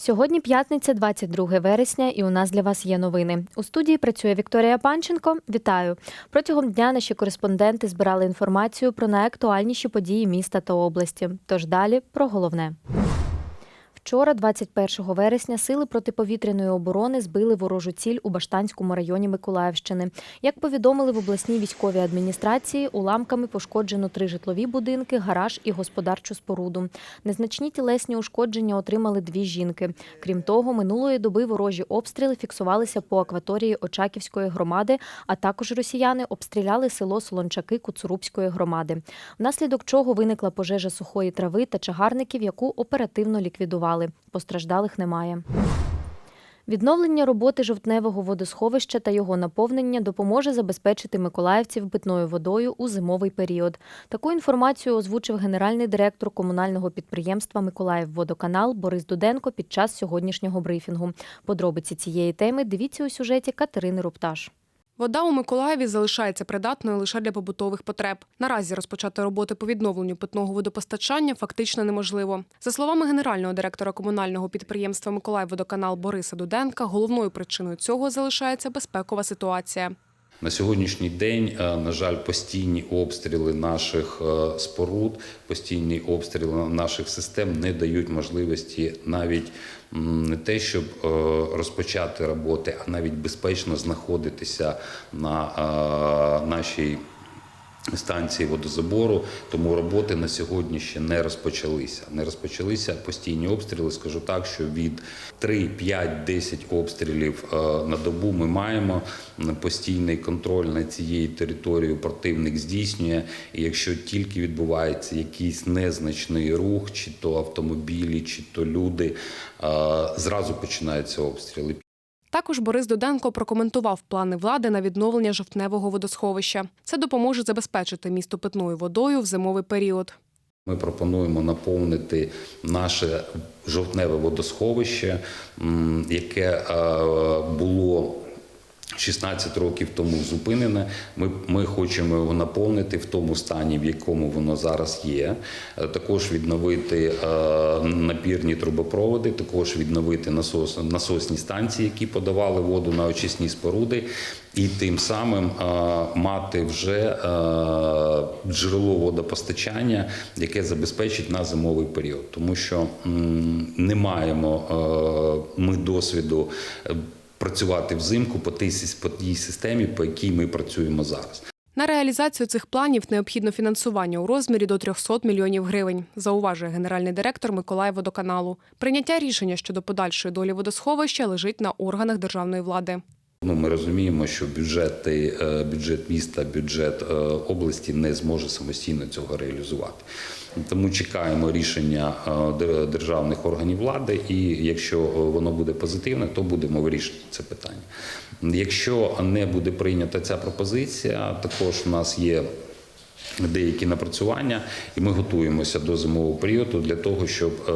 Сьогодні п'ятниця, 22 вересня, і у нас для вас є новини. У студії працює Вікторія Панченко. Вітаю! Протягом дня наші кореспонденти збирали інформацію про найактуальніші події міста та області. Тож далі про головне. Вчора, 21 вересня, сили протиповітряної оборони збили ворожу ціль у Баштанському районі Миколаївщини. Як повідомили в обласній військовій адміністрації, уламками пошкоджено три житлові будинки, гараж і господарчу споруду. Незначні тілесні ушкодження отримали дві жінки. Крім того, минулої доби ворожі обстріли фіксувалися по акваторії Очаківської громади, а також росіяни обстріляли село Солончаки Куцурубської громади. Внаслідок чого виникла пожежа сухої трави та чагарників, яку оперативно ліквідували. Постраждалих немає. Відновлення роботи жовтневого водосховища та його наповнення допоможе забезпечити миколаївців питною водою у зимовий період. Таку інформацію озвучив генеральний директор комунального підприємства Миколаївводоканал Борис Дуденко під час сьогоднішнього брифінгу. Подробиці цієї теми дивіться у сюжеті Катерини Рупташ. Вода у Миколаєві залишається придатною лише для побутових потреб. Наразі розпочати роботи по відновленню питного водопостачання фактично неможливо. За словами генерального директора комунального підприємства Миколаївводоканал Бориса Дуденка, головною причиною цього залишається безпекова ситуація. На сьогоднішній день, е, на жаль, постійні обстріли наших е, споруд, постійні обстріли наших систем не дають можливості навіть не те, щоб е, розпочати роботи, а навіть безпечно знаходитися на нашій станції водозабору, тому роботи на сьогодні ще не розпочалися. Не розпочалися постійні обстріли. Скажу так, що від 3, 5, 10 обстрілів е, на добу ми маємо постійний контроль над цією територією. Противник здійснює. І якщо тільки відбувається якийсь незначний рух, чи то автомобілі, чи то люди, е, зразу починаються обстріли. Також Борис Доденко прокоментував плани влади на відновлення жовтневого водосховища. Це допоможе забезпечити місто питною водою в зимовий період. Ми пропонуємо наповнити наше жовтневе водосховище, яке е, було 16 років тому зупинене. Ми, ми хочемо його наповнити в тому стані, в якому воно зараз є. Е, Також відновити е, напірні трубопроводи, також відновити насос, насосні станції, які подавали воду на очисні споруди, і тим самим е, мати вже е, джерело водопостачання, яке забезпечить на зимовий період, тому що м, не маємо е, ми досвіду. Працювати взимку по тій, по тій системі, по якій ми працюємо зараз. На реалізацію цих планів необхідно фінансування у розмірі до 300 мільйонів гривень, зауважує генеральний директор Миколаївводоканалу. Прийняття рішення щодо подальшої долі водосховища лежить на органах державної влади. Ну, ми розуміємо, що бюджети, е, бюджет міста, бюджет е, області не зможе самостійно цього реалізувати. Тому чекаємо рішення е, державних органів влади, і якщо воно буде позитивне, то будемо вирішувати це питання. Якщо не буде прийнята ця пропозиція, також у нас є деякі напрацювання, і ми готуємося до зимового періоду для того, щоб е,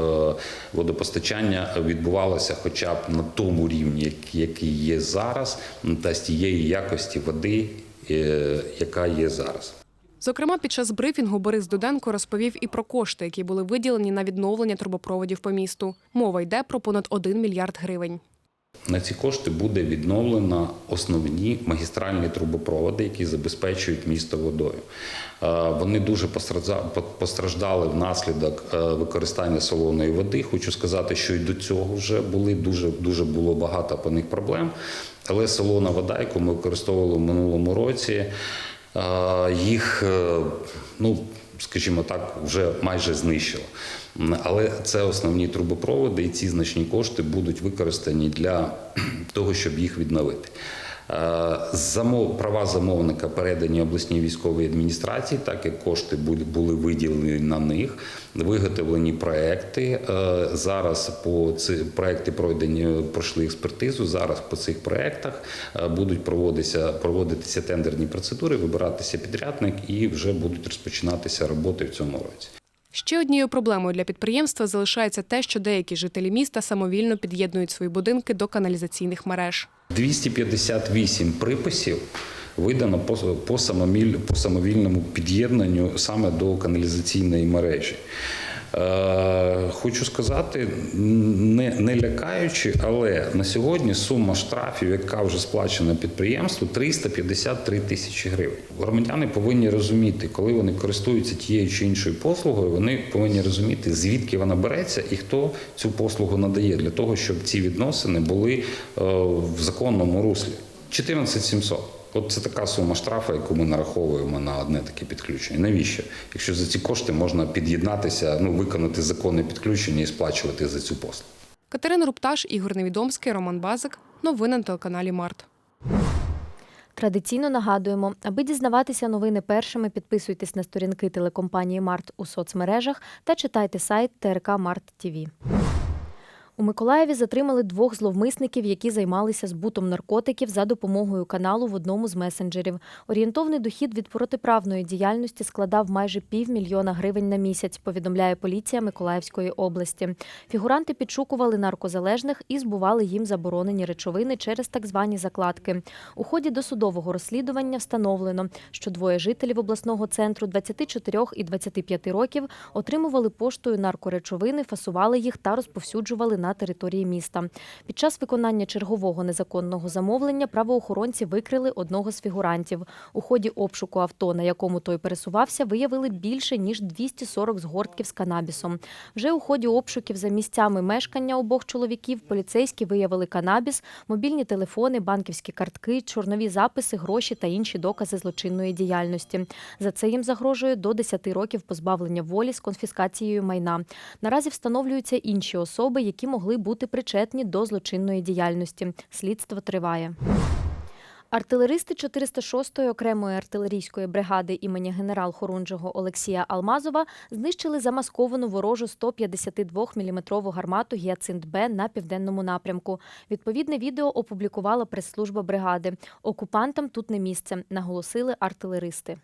водопостачання відбувалося хоча б на тому рівні, який є зараз, та з тієї якості води, е, яка є зараз. Зокрема, під час брифінгу Борис Дуденко розповів і про кошти, які були виділені на відновлення трубопроводів по місту. Мова йде про понад 1 мільярд гривень. На ці кошти буде відновлено основні магістральні трубопроводи, які забезпечують місто водою. Е, Вони дуже постражда- постраждали внаслідок е, використання солоної води. Хочу сказати, що і до цього вже були дуже дуже було багато по них проблем. Але солона вода, яку ми використовували в минулому році, е, їх ну. Скажімо так, вже майже знищило. Але це основні трубопроводи, і ці значні кошти будуть використані для того, щоб їх відновити. Е, Замов, права замовника передані обласній військовій адміністрації, так як кошти були, виділені на них, виготовлені проекти. Е, Зараз по ці проекти пройдені, пройшли експертизу. Зараз по цих проектах е, будуть проводитися, проводитися тендерні процедури, вибиратися підрядник і вже будуть розпочинатися роботи в цьому році. Ще однією проблемою для підприємства залишається те, що деякі жителі міста самовільно під'єднують свої будинки до каналізаційних мереж. 258 приписів видано по, самовільному під'єднанню саме до каналізаційної мережі. Е, хочу сказати, не, не лякаючи, але на сьогодні сума штрафів, яка вже сплачена підприємству, 353 тисячі гривень. Громадяни повинні розуміти, коли вони користуються тією чи іншою послугою, вони повинні розуміти, звідки вона береться і хто цю послугу надає, для того, щоб ці відносини були е, в законному руслі. 14 700. От це така сума штрафу, яку ми нараховуємо на одне таке підключення. Навіщо? Якщо за ці кошти можна під'єднатися, ну виконати законне підключення і сплачувати за цю послугу. Катерина Рупташ, Ігор Невідомський, Роман Базик. Новини на телеканалі Март. Традиційно нагадуємо, аби дізнаватися новини першими, підписуйтесь на сторінки телекомпанії Март у соцмережах та читайте сайт ТРК Март ТІВІ. У Миколаєві затримали двох зловмисників, які займалися збутом наркотиків за допомогою каналу в одному з месенджерів. Орієнтовний дохід від протиправної діяльності складав майже півмільйона гривень на місяць, повідомляє поліція Миколаївської області. Фігуранти підшукували наркозалежних і збували їм заборонені речовини через так звані закладки. У ході досудового розслідування встановлено, що двоє жителів обласного центру 24 і 25 років отримували поштою наркоречовини, фасували їх та розповсюджували на території міста. Під час виконання чергового незаконного замовлення правоохоронці викрили одного з фігурантів. У ході обшуку авто, на якому той пересувався, виявили більше ніж 240 згортків з канабісом. Вже у ході обшуків за місцями мешкання обох чоловіків поліцейські виявили канабіс, мобільні телефони, банківські картки, чорнові записи, гроші та інші докази злочинної діяльності. За це їм загрожує до 10 років позбавлення волі з конфіскацією майна. Наразі встановлюються інші особи, які могли бути причетні до злочинної діяльності. Слідство триває. Артилеристи 406-ї окремої артилерійської бригади імені генерал-хорунжого Олексія Алмазова знищили замасковану ворожу 152-мм гармату «Гіацинт Б» на південному напрямку. Відповідне відео опублікувала прес-служба бригади. Окупантам тут не місце, наголосили артилеристи.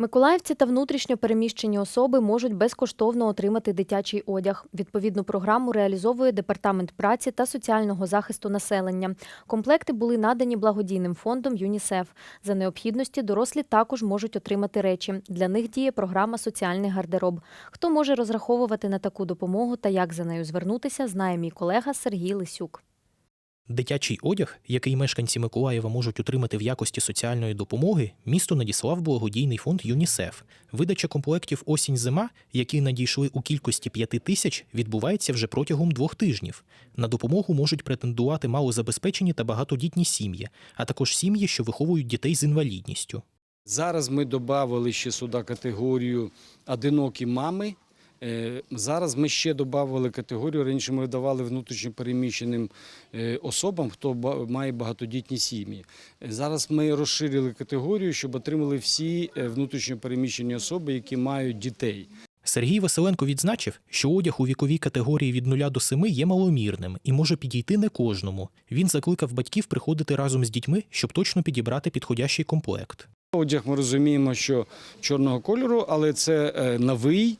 Миколаївці та внутрішньо переміщені особи можуть безкоштовно отримати дитячий одяг. Відповідну програму реалізовує Департамент праці та соціального захисту населення. Комплекти були надані благодійним фондом ЮНІСЕФ. За необхідності дорослі також можуть отримати речі. Для них діє програма Соціальний гардероб. Хто може розраховувати на таку допомогу та як за нею звернутися, знає мій колега Сергій Лисюк. Дитячий одяг, який мешканці Миколаєва можуть отримати в якості соціальної допомоги, місто надіслав благодійний фонд ЮНІСЕФ. Видача комплектів осінь-зима, які надійшли у кількості п'яти тисяч, відбувається вже протягом двох тижнів. На допомогу можуть претендувати малозабезпечені та багатодітні сім'ї, а також сім'ї, що виховують дітей з інвалідністю. Зараз ми додали ще сюди категорію одинокі мами. Е, Зараз ми ще додали категорію. Раніше ми давали внутрішньопереміщеним е, особам, хто має багатодітні сім'ї. Зараз ми розширили категорію, щоб отримали всі е, внутрішньопереміщені особи, які мають дітей. Сергій Василенко відзначив, що одяг у віковій категорії від 0 до 7 є маломірним і може підійти не кожному. Він закликав батьків приходити разом з дітьми, щоб точно підібрати підходящий комплект. Одяг ми розуміємо, що чорного кольору, але це новий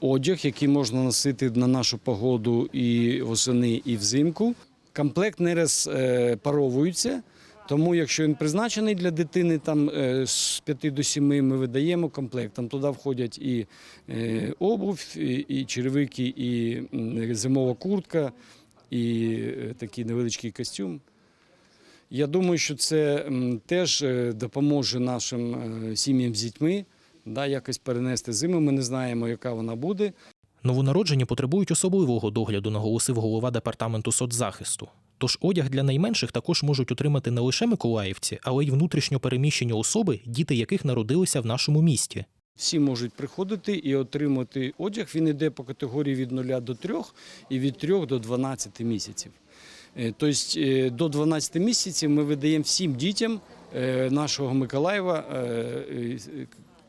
одяг, який можна носити на нашу погоду і восени, і взимку. Комплект не розпаровується, тому якщо він призначений для дитини там е, з 5 до 7, ми видаємо комплект. Там туди входять і е, обув, і, черевики, і зимова куртка, і е, такий невеличкий костюм. Я думаю, що це теж е, допоможе нашим е, сім'ям з дітьми да, якось перенести зиму. Ми не знаємо, яка вона буде. Новонароджені потребують особливого догляду, наголосив голова департаменту соцзахисту. Тож одяг для найменших також можуть отримати не лише миколаївці, але й внутрішньо переміщені особи, діти яких народилися в нашому місті. Всі можуть приходити і отримати одяг. Він йде по категорії від 0 до 3 і від 3 до 12 місяців. Тобто до 12 місяців ми видаємо всім дітям е, нашого Миколаєва,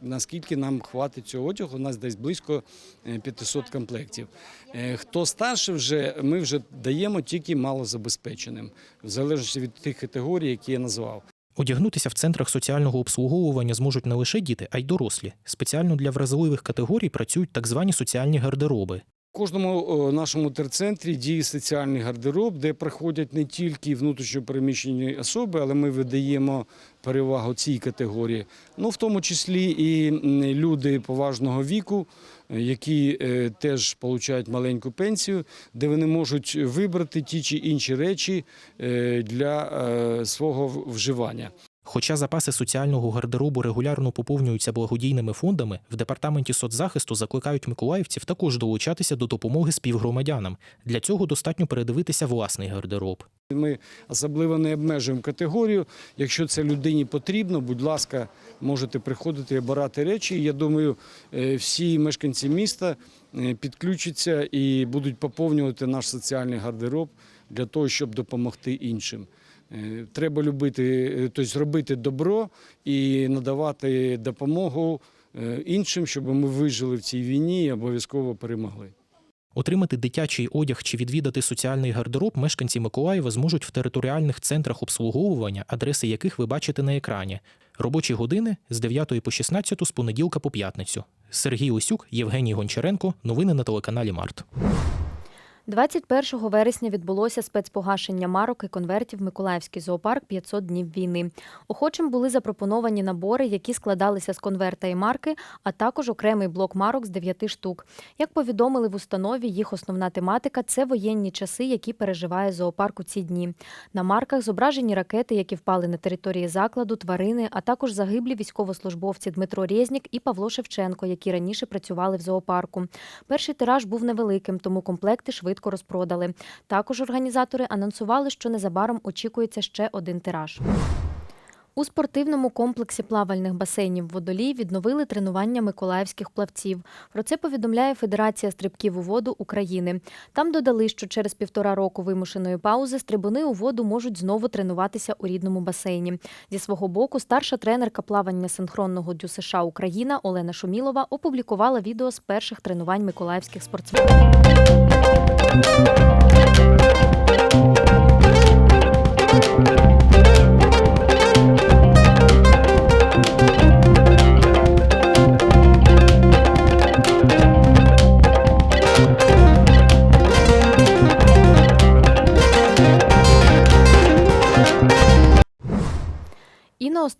наскільки нам хватить цього одягу. У нас десь близько е, 500 комплектів. Е, Хто старше вже, ми вже даємо тільки малозабезпеченим, в залежності від тих категорій, які я назвав. Одягнутися в центрах соціального обслуговування зможуть не лише діти, а й дорослі. Спеціально для вразливих категорій працюють так звані соціальні гардероби. В кожному нашому терцентрі діє соціальний гардероб, де приходять не тільки внутрішньопереміщені особи, але ми видаємо перевагу цій категорії. Ну, в тому числі і люди поважного віку, е, які е, теж отримують маленьку пенсію, де вони можуть вибрати ті чи інші речі е, для е, свого вживання. Хоча запаси соціального гардеробу регулярно поповнюються благодійними фондами, в департаменті соцзахисту закликають миколаївців також долучатися до допомоги співгромадянам. Для цього достатньо передивитися власний гардероб. Ми особливо не обмежуємо категорію. Якщо це людині потрібно, будь ласка, можете приходити і обирати речі. Я думаю, е, всі мешканці міста е, підключаться і будуть поповнювати наш соціальний гардероб для того, щоб допомогти іншим. Е, Треба любити, е, тобто робити добро і надавати допомогу е, іншим, щоб ми вижили в цій війні і обов'язково перемогли. Отримати дитячий одяг чи відвідати соціальний гардероб мешканці Миколаєва зможуть в територіальних центрах обслуговування, адреси яких ви бачите на екрані. Робочі години з 9 по 16 з понеділка по п'ятницю. Сергій Осюк, Євгеній Гончаренко. Новини на телеканалі Март. 21 вересня відбулося спецпогашення марок і конвертів Миколаївський зоопарк 500 днів війни. Охочим були запропоновані набори, які складалися з конверта і марки, а також окремий блок марок з 9 штук. Як повідомили в установі, їх основна тематика це воєнні часи, які переживає зоопарк у ці дні. На марках зображені ракети, які впали на території закладу, тварини, а також загиблі військовослужбовці Дмитро Резнік і Павло Шевченко, які раніше працювали в зоопарку. Перший тираж був невеликим, тому комплекти швидко розпродали. Також організатори анонсували, що незабаром очікується ще один тираж. У спортивному комплексі плавальних басейнів водолій відновили тренування миколаївських плавців. Про це повідомляє Федерація стрибків у воду України. Там додали, що через півтора року вимушеної паузи стрибуни у воду можуть знову тренуватися у рідному басейні. Зі свого боку, старша тренерка плавання синхронного дю США Україна Олена Шумілова опублікувала відео з перших тренувань миколаївських спортсменів. І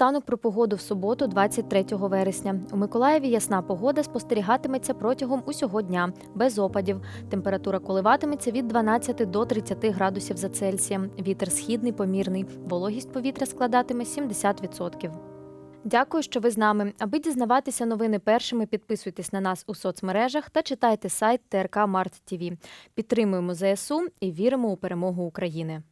наостанок про погоду в суботу, 23 вересня. У Миколаєві ясна погода спостерігатиметься протягом усього дня, без опадів. Температура коливатиметься від 12 до 30 градусів за Цельсієм. Вітер східний помірний. Вологість повітря складатиме 70%. Дякую, що ви з нами. Аби дізнаватися новини першими, підписуйтесь на нас у соцмережах та читайте сайт ТРК Март ТВ. Підтримуємо ЗСУ і віримо у перемогу України.